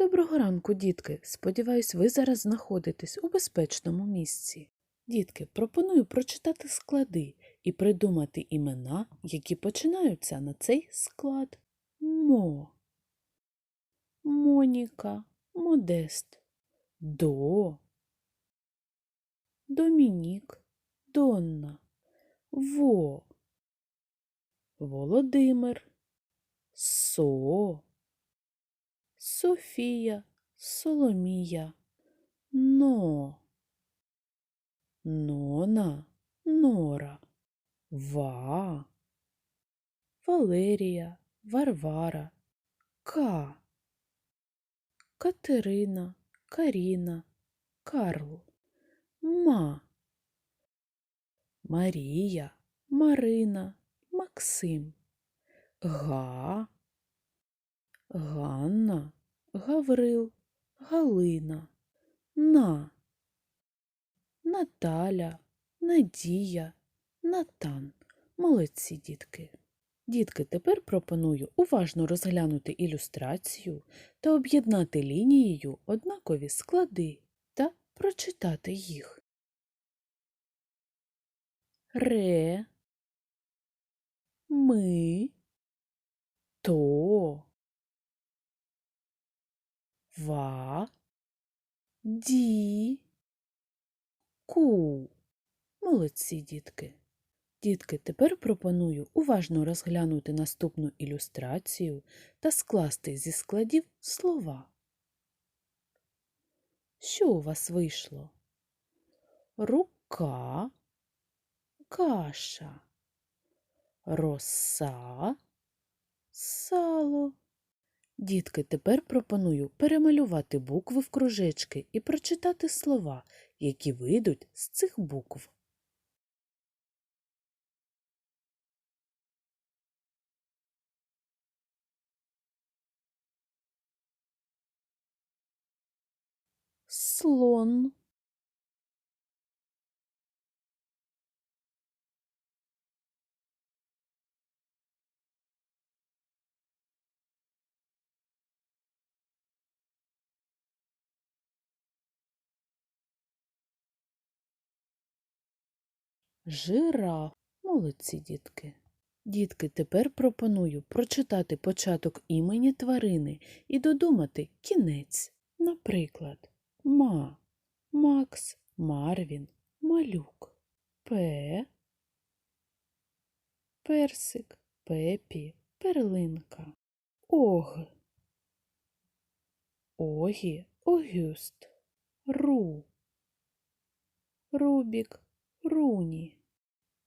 Доброго ранку, дітки. Сподіваюсь, ви зараз знаходитесь у безпечному місці. Дітки, пропоную прочитати склади і придумати імена, які починаються на цей склад. Мо. Моніка, Модест, До, Домінік, Донна, Во, Володимир, Со, Софія, Соломія, Но, Нона, Нора, Ва, Валерія, Варвара, Ка, Катерина, Каріна, Карл, Ма, Марія, Марина, Максим, Га, Ганна, Гаврил, Галина, На, Наталя, Надія, Натан. Молодці, дітки. Дітки, тепер пропоную уважно розглянути ілюстрацію та об'єднати лінією однакові склади та прочитати їх. Ре, ми, то, ва, ді, ку. Молодці, дітки. Дітки, тепер пропоную уважно розглянути наступну ілюстрацію та скласти зі складів слова. Що у вас вийшло? Рука, каша, роса, сало. Дітки, тепер пропоную перемалювати букви в кружечки і прочитати слова, які вийдуть з цих букв. Слон, жираф. Молодці, дітки. Дітки, тепер пропоную прочитати початок імені тварини і додумати кінець. Наприклад, Ма, Макс, Марвін, Малюк, П, Персик, Пепі, Перлинка, Ог, Огі, Огюст, Ру, Рубік, Руні,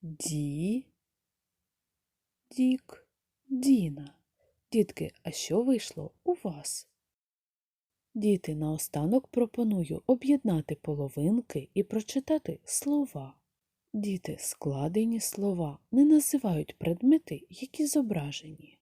Ді, Дік, Діна. Дітки, а що вийшло у вас? Діти, наостанок пропоную об'єднати половинки і прочитати слова. Діти, складені слова не називають предмети, які зображені.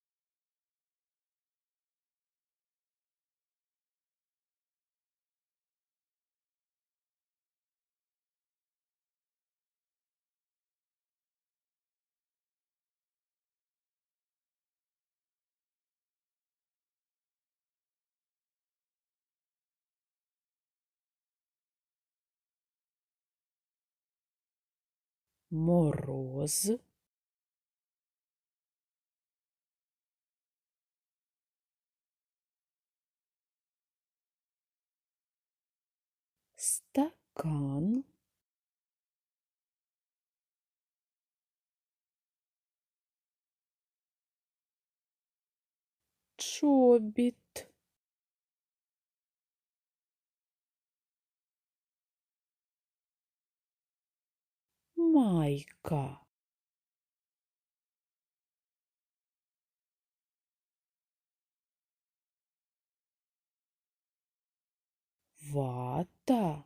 Мороз, стакан, чобіт, майка. Вата.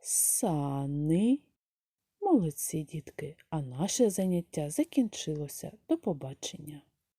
Сани. Молодці, дітки, а наше заняття закінчилося. До побачення.